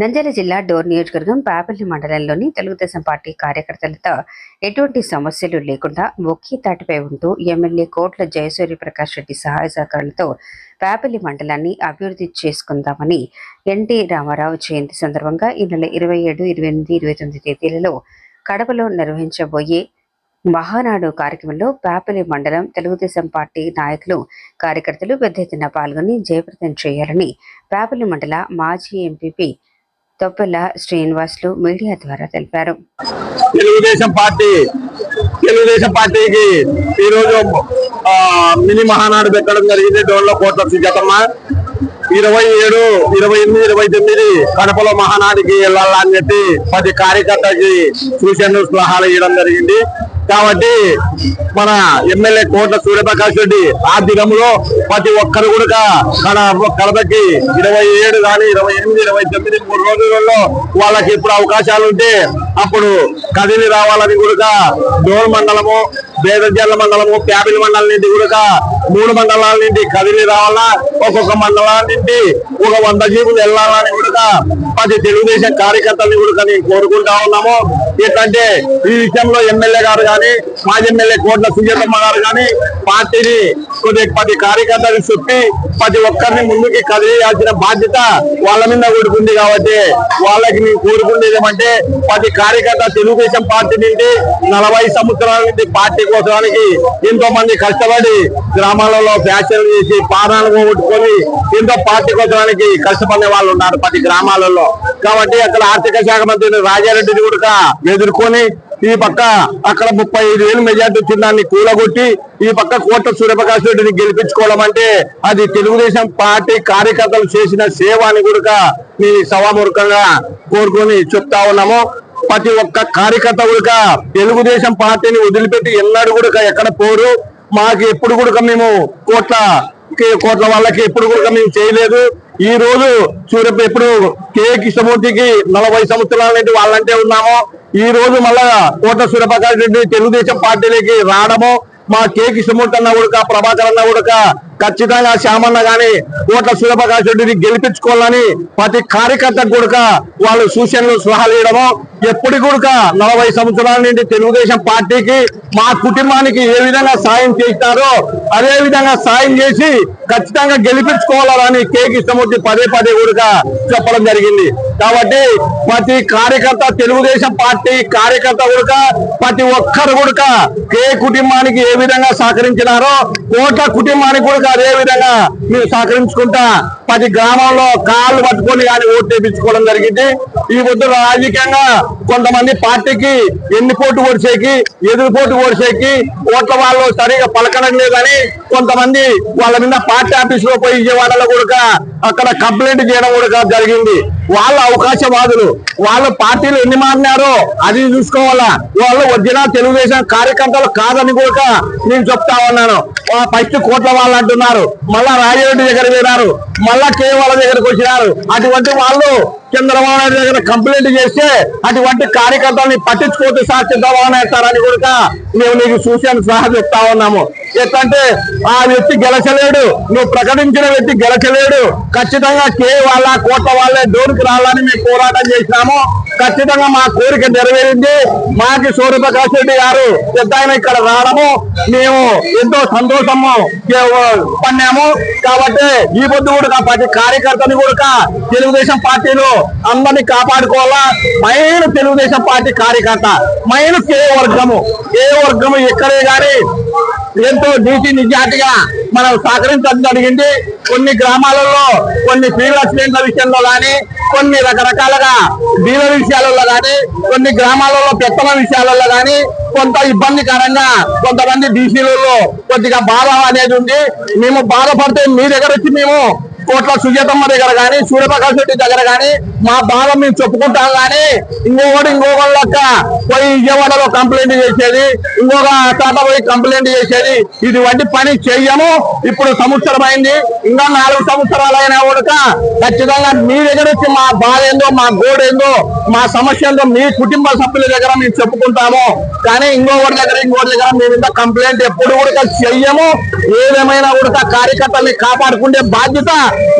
నంద్యాల జిల్లా డోర్ నియోజకవర్గం పాపల్లి మండలంలోని తెలుగుదేశం పార్టీ కార్యకర్తలతో ఎటువంటి సమస్యలు లేకుండా ఒకే తాటిపై ఉంటూ ఎమ్మెల్యే కోట్ల జయసూర్య ప్రకాష్ రెడ్డి సహాయ సహకారాలతో పాపల్లి మండలాన్ని అభివృద్ధి చేసుకుందామని ఎన్టీ రామారావు జయంతి సందర్భంగా ఈ నెల ఇరవై ఏడు ఇరవై ఎనిమిది ఇరవై తొమ్మిది తేదీలలో కడపలో నిర్వహించబోయే మహానాడు కార్యక్రమంలో పాపలి మండలం తెలుగుదేశం పార్టీ నాయకులు కార్యకర్తలు పెద్ద ఎత్తున పాల్గొని జయప్రదం చేయాలని పాపలి మండల మాజీ ఎంపీపీ తొప్పల శ్రీనివాసులు మీడియా ద్వారా తెలిపారు. తెలుగుదేశం పార్టీ తెలుగుదేశం పార్టీకి ఈరోజు మినీ మహానాడు పెట్టడం జరిగింది. డోన్లో కోట్ల సుజాతమ్మ ఇరవై ఏడు ఇరవై ఎనిమిది ఇరవై తొమ్మిది కడపలో మహానాడికి వెళ్ళాలని చెప్పి పది కార్యకర్తకి సూచనలు సలహాలు ఇవ్వడం జరిగింది. కాబట్టి మన ఎమ్మెల్యే కోట్ల సూర్యప్రకాష్ రెడ్డి ఆర్థికంలో ప్రతి ఒక్కరు కూడా మన కడపకి ఇరవై ఏడు కానీ ఇరవై ఎనిమిది ఇరవై తొమ్మిది మూడు రోజులలో వాళ్ళకి ఇప్పుడు అవకాశాలు ఉంటే అప్పుడు కదిలి రావాలని కూడా డోర్ మండలము బేదజల్ల మండలము ప్యాబిల్ మండలం నుండి కూడా మూడు మండలాల నుండి కదిలి రావాలా ఒక్కొక్క మండలాల నుండి ఒక వంద జీవులు వెళ్ళాలని కూడా పది తెలుగుదేశం కార్యకర్తల్ని కూడా నేను కోరుకుంటా ఉన్నాము. ఏంటంటే ఈ విషయంలో ఎమ్మెల్యే గారు కానీ మాజీ ఎమ్మెల్యే కోట్ల సుజాతమ్మ గారు కానీ పార్టీని కొద్ది పది కార్యకర్తలు చెప్పి ప్రతి ఒక్కరిని ముందుకి కదిలేయాల్సిన బాధ్యత వాళ్ళ మీద ఊడుకుంది కాబట్టి వాళ్ళకి నేను కోరుకునేది ఏమంటే ప్రతి కార్యకర్త తెలుగుదేశం పార్టీ నుండి నలభై సంవత్సరాల నుండి పార్టీ కోసానికి ఎంతో మంది కష్టపడి గ్రామాలలో ఫ్యాషన్ చేసి పాదాలు పోగొట్టుకొని ఎంతో పార్టీ కోసానికి కష్టపడే వాళ్ళు ఉన్నారు ప్రతి గ్రామాలలో. కాబట్టి అక్కడ ఆర్థిక శాఖ మంత్రి రాజారెడ్డిని కూడా ఎదుర్కొని ఈ పక్క అక్కడ ముప్పై ఐదు వేలు మెజార్టీ వచ్చిన దాన్ని కూలగొట్టి ఈ పక్క కోట సూర్యప్రకాష్ రెడ్డిని గెలిపించుకోవడం అంటే అది తెలుగుదేశం పార్టీ కార్యకర్తలు చేసిన సేవ అని కూడా మీ సభాముఖంగా కోరుకొని చెప్తా ఉన్నాము. ప్రతి ఒక్క కార్యకర్త కూడా తెలుగుదేశం పార్టీని వదిలిపెట్టి ఎన్నడూ కూడా ఎక్కడ పోరు. మాకు ఎప్పుడు కూడా మేము కోట్ల కోట్ల వాళ్ళకి ఎప్పుడు కూడా మేము చేయలేదు. ఈ రోజు సూర్య ఎప్పుడు కే కృష్ణమూర్తికి నలభై సంవత్సరాల వాళ్ళంటే ఉన్నాము. ఈ రోజు మళ్ళా కోట సూర్యప్రకాష్ రెడ్డి తెలుగుదేశం పార్టీలోకి రావడము మా కే కృష్ణమూర్తి అన్న ఉడక ప్రభాకర్ అన్న ఉడక ఖచ్చితంగా శ్యామన్న గాని కోట్ల సూర్యప్రకాష్ రెడ్డిని గెలిపించుకోవాలని ప్రతి కార్యకర్త కూడా వాళ్ళు సూచనలు సలహాలు ఇవ్వడము ఎప్పటి కూడా నలభై సంవత్సరాల నుండి తెలుగుదేశం పార్టీకి మా కుటుంబానికి ఏ విధంగా సాయం చేస్తారో అదే విధంగా సాయం చేసి ఖచ్చితంగా గెలిపించుకోవాలని కే. కృష్ణమూర్తి పదే పదే కూడా చెప్పడం జరిగింది. కాబట్టి ప్రతి కార్యకర్త తెలుగుదేశం పార్టీ కార్యకర్త కూడా ప్రతి ఒక్కరు కూడా కే. కుటుంబానికి ఏ విధంగా సహకరించినారో కోట్ల కుటుంబానికి కూడా అదే విధంగా మీరు సహకరించుకుంటా ప్రతి గ్రామంలో కాళ్ళు పట్టుకొని కానీ ఓటు తెప్పించుకోవడం జరిగింది. ఈ పొద్దు రాజకీయంగా కొంతమంది పార్టీకి ఎన్ని పోటు ఓడిసేకి ఎదురు పోటు ఓడిసేకి ఓట్ల వాళ్ళు సరిగా పలకడం లేదని కొంతమంది వాళ్ళ మీద పార్టీ ఆఫీస్లో పోయి విజయవాడలో కూడా అక్కడ కంప్లైంట్ చేయడం కూడా జరిగింది. వాళ్ళ అవకాశవాదులు. వాళ్ళ పార్టీలు ఎన్ని మారినారో అది చూసుకోవాలా. వాళ్ళు వచ్చిన తెలుగుదేశం కార్యకర్తలు కాదని కూడా నేను చెప్తా ఉన్నాను. ఫస్ట్ కోట్ల వాళ్ళు అంటున్నారు. మళ్ళా రాజరెడ్డి దగ్గర పోయినారు. మళ్ళా కే వాళ్ళ దగ్గరకు వచ్చినారు. అటువంటి వాళ్ళు చంద్రబాబు నాయుడు దగ్గర కంప్లైంట్ చేస్తే అటువంటి కార్యకర్తల్ని పట్టించుకోవద్దు సార్ చంద్రబాబు నాయుడు సార్ అని కూడా మేము నీకు సూచన సహా చెప్తా ఉన్నాము. ఎట్లంటే ఆ వ్యక్తి గెలచలేడు నువ్వు ప్రకటించిన వ్యక్తి గెలచలేడు. ఖచ్చితంగా కే వాళ్ళ కోట్ల వాళ్ళే డోర్కి రావాలని మేము పోరాటం చేసినాము. ఖచ్చితంగా మా కోరిక నెరవేరింది. మాకి సూర్యప్రకాష్ రెడ్డి గారు పెద్ద ఆయన ఇక్కడ రావడము మేము ఎంతో సంతోషము పన్నాము. కాబట్టి ఈ పొద్దు కూడా ప్రతి కార్యకర్తని కూడా తెలుగుదేశం పార్టీలో అందరినీ కాపాడుకోవాలా? మైన తెలుగుదేశం పార్టీ కార్యకర్త మైన కే వర్గము కే వర్గము ఎక్కడే గాని ఎంతో డీసీ నిజాతిగా మనం సహకరించడం జరిగింది కొన్ని గ్రామాలలో కొన్ని ఫీల్డ్ యాక్సిడెంట్ల విషయంలో కానీ కొన్ని రకరకాలుగా డీలర్ విషయాలలో కానీ కొన్ని గ్రామాలలో పెత్తన విషయాలలో కానీ కొంత ఇబ్బందికరంగా కొంతమంది డీసీలలో కొద్దిగా బాధ అనేది ఉంది. మేము బాధపడితే మీ దగ్గర వచ్చి మేము కోట్ల సుజాతమ్మ దగ్గర కానీ సూర్యప్రకాష్ రెడ్డి దగ్గర కానీ మా బాధ మేము చెప్పుకుంటాం కానీ ఇంకొకటి ఇంకొక లెక్క పోయి విజయవాడలో కంప్లైంట్ చేసేది ఇంకొక తాత పోయి కంప్లైంట్ చేసేది ఇటువంటి పని చెయ్యము. ఇప్పుడు సంవత్సరం అయింది ఇంకా నాలుగు సంవత్సరాలు అయినా కూడా ఖచ్చితంగా మీ దగ్గర వచ్చి మా బాధ ఏందో మా గోడేందో మా సమస్య ఏందో మీ కుటుంబ సభ్యుల దగ్గర మేము చెప్పుకుంటాము. కానీ ఇంకోటి దగ్గర ఇంకోటి దగ్గర మేము ఇంత కంప్లైంట్ ఎప్పుడు కూడా చెయ్యము. ఏదేమైనా కూడా కార్యకర్తల్ని కాపాడుకునే బాధ్యత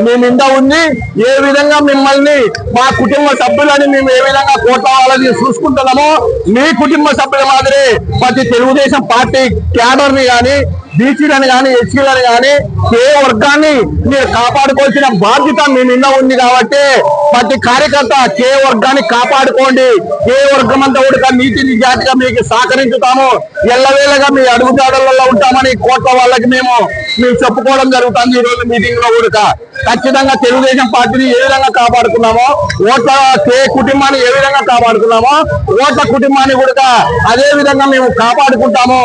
మేము ఇంత ఉంది. ఏ విధంగా మిమ్మల్ని మా కుటుంబ సభ్యులని మేము ఏ విధంగా కోట్ల చూసుకుంటున్నామో మీ కుటుంబ సభ్యుల మాదిరి ప్రతి తెలుగుదేశం పార్టీ క్యాడర్ని కానీ బీసీలను కానీ ఎస్సీలను కానీ ఏ వర్గాన్ని మీరు కాపాడుకోవాల్సిన బాధ్యత మీ నిన్న ఉంది కాబట్టి ప్రతి కార్యకర్త కే వర్గాన్ని కాపాడుకోండి. ఏ వర్గం అంతా కూడా నీతి నిజాతిగా మీకు సహకరించుతాము ఎల్లవేళగా మీ అడుగుదాడలలో ఉంటామని కోట్ల వాళ్ళకి మేము మేము చెప్పుకోవడం జరుగుతుంది ఈ రోజు మీటింగ్లో కూడా ఖచ్చితంగా తెలుగుదేశం పార్టీని ఏ విధంగా కాపాడుకున్నామో ఓట్ల కే కుటుంబాన్ని ఏ విధంగా కాపాడుకున్నామో ఓట్ల కుటుంబాన్ని కూడా అదే విధంగా మేము కాపాడుకుంటాము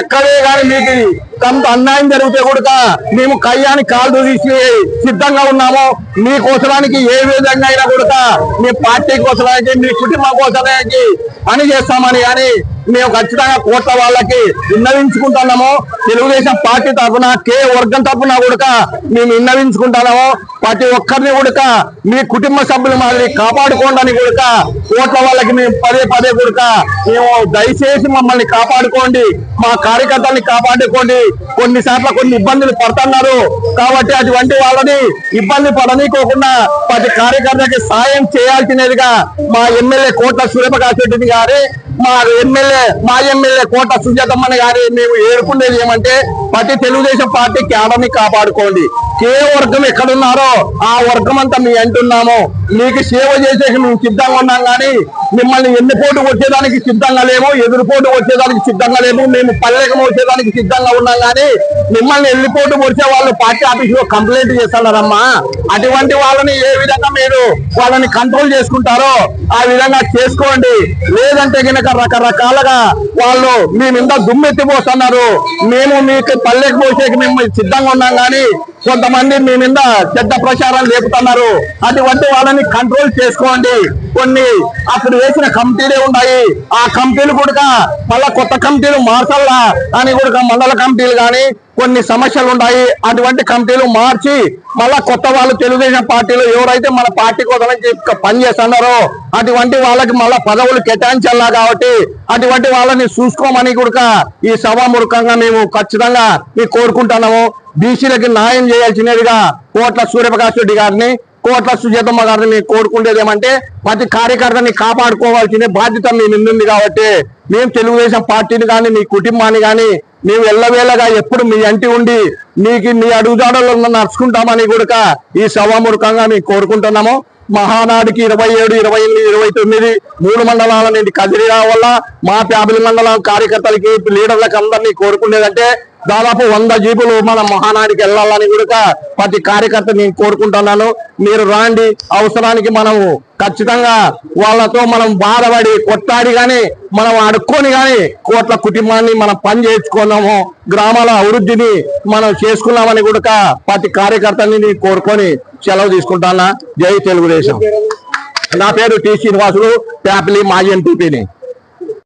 ఎక్కడే కానీ మీకు కొంత అన్యాయం జరిగితే కూడా మేము కయ్యాన్ని కాలు తీసి సిద్ధంగా ఉన్నాము. మీ కోసడానికి ఏ విధంగా అయినా కూడా మీ పార్టీ కోసడానికి మీ కుటుంబం కోసడానికి పని చేస్తామని కానీ మేము ఖచ్చితంగా కోట్ల వాళ్ళకి విన్నవించుకుంటున్నాము. తెలుగుదేశం పార్టీ తరఫున కే వర్గం తరఫున కూడా మేము విన్నవించుకుంటున్నాము. ప్రతి ఒక్కరిని కూడా మీ కుటుంబ సభ్యుల మాదిరి కాపాడుకోండి కూడక కోట్ల వాళ్ళకి మేము పదే పదే కూడక మేము దయచేసి మమ్మల్ని కాపాడుకోండి. మా కార్యకర్తల్ని కాపాడుకోండి. కొన్నిసార్లు కొన్ని ఇబ్బందులు పడుతున్నారు. కాబట్టి అటువంటి వాళ్ళని ఇబ్బంది పడనీకోకుండా ప్రతి కార్యకర్తకి సాయం చేయాల్సినదిగా మా ఎమ్మెల్యే కోట్ల సూర్యప్రకాష్ రెడ్డిని గారి మా ఎమ్మెల్యే మా ఎమ్మెల్యే కోట సుజాతమ్మని గారి మేము ఏడుకునేది ఏమంటే ప్రతి తెలుగుదేశం పార్టీ క్యాడర్ని కాపాడుకోండి. ఏ వర్గం ఎక్కడున్నారో ఆ వర్గం అంతా మీ అంటున్నాము. మీకు సేవ చేసేకి మేము సిద్ధంగా ఉన్నాం కానీ మిమ్మల్ని ఎన్నిపోటు వచ్చేదానికి సిద్ధంగా లేము ఎదురుపోటు వచ్చేదానికి సిద్ధంగా లేము మేము పల్లెకం వచ్చేదానికి సిద్ధంగా ఉన్నాం కానీ మిమ్మల్ని ఎల్లిపోటు వచ్చే వాళ్ళు పార్టీ ఆఫీస్లో కంప్లైంట్ చేస్తున్నారమ్మా. అటువంటి వాళ్ళని ఏ విధంగా మీరు వాళ్ళని కంట్రోల్ చేసుకుంటారో ఆ విధంగా చేసుకోండి. లేదంటే కనుక రకరకాలుగా వాళ్ళు మీ మీద దుమ్మెత్తిపోతున్నారు. మేము మీకు పల్లెకి పోసేకి మేము సిద్ధంగా ఉన్నాం కానీ కొంతమంది మీ మీద చెడ్డ ప్రచారాలు లేపుతున్నారు. అటువంటి వాళ్ళని కంట్రోల్ చేసుకోండి. కొన్ని అక్కడ వేసిన కమిటీలే ఉన్నాయి. ఆ కమిటీలు కూడా మళ్ళా కొత్త కమిటీలు మార్చల్లా అని కూడా మండల కమిటీలు కానీ కొన్ని సమస్యలు ఉన్నాయి. అటువంటి కమిటీలు మార్చి మళ్ళా కొత్త వాళ్ళు తెలుగుదేశం పార్టీలో ఎవరైతే మన పార్టీ కోసం పని చేస్తున్నారో అటువంటి వాళ్ళకి మళ్ళా పదవులు కేటాయించాలా కాబట్టి అటువంటి వాళ్ళని చూసుకోమని కూడా ఈ సభాముఖంగా మేము ఖచ్చితంగా మేము కోరుకుంటున్నాము. బీసీలకి న్యాయం చేయాల్సినదిగా కోట్ల సూర్యప్రకాష్ రెడ్డి గారిని కోట్ల సుజాతమ్మ గారిని మేము కోరుకుండేది ఏమంటే ప్రతి కార్యకర్తని కాపాడుకోవాల్సిన బాధ్యత మీ ఉంది కాబట్టి మేము తెలుగుదేశం పార్టీని కానీ మీ కుటుంబాన్ని కానీ మేము ఎల్లవేళగా ఎప్పుడు మీ అంటి ఉండి మీకు మీ అడుగుజాడలో నడుచుకుంటామని కూడా ఈ సభాముఖంగా మేము కోరుకుంటున్నాము. మహానాడికి ఇరవై ఏడు ఇరవై ఎనిమిది ఇరవై తొమ్మిది మూడు మండలాల నుండి కదిరి వల్ల మా ఫ్యామిలీ మండలం కార్యకర్తలకి లీడర్లకు అందరినీ కోరుకునేదంటే దాదాపు వంద జీపులు మన మహానాడికి వెళ్ళాలని కూడా ప్రతి కార్యకర్త నేను కోరుకుంటున్నాను. మీరు రాండి. అవసరానికి మనము ఖచ్చితంగా వాళ్ళతో మనం బాధపడి కొట్టాడి కానీ మనం అడుక్కొని కానీ కోట్ల కుటుంబాన్ని మనం పని చేసుకున్నాము గ్రామాల అభివృద్ధిని మనం చేసుకున్నామని కూడా ప్రతి కార్యకర్తని నేను కోరుకొని సెలవు తీసుకుంటానా జై తెలుగుదేశం. నా పేరు టి శ్రీనివాసులు ప్యాపిలి మాజీ ఎంపీని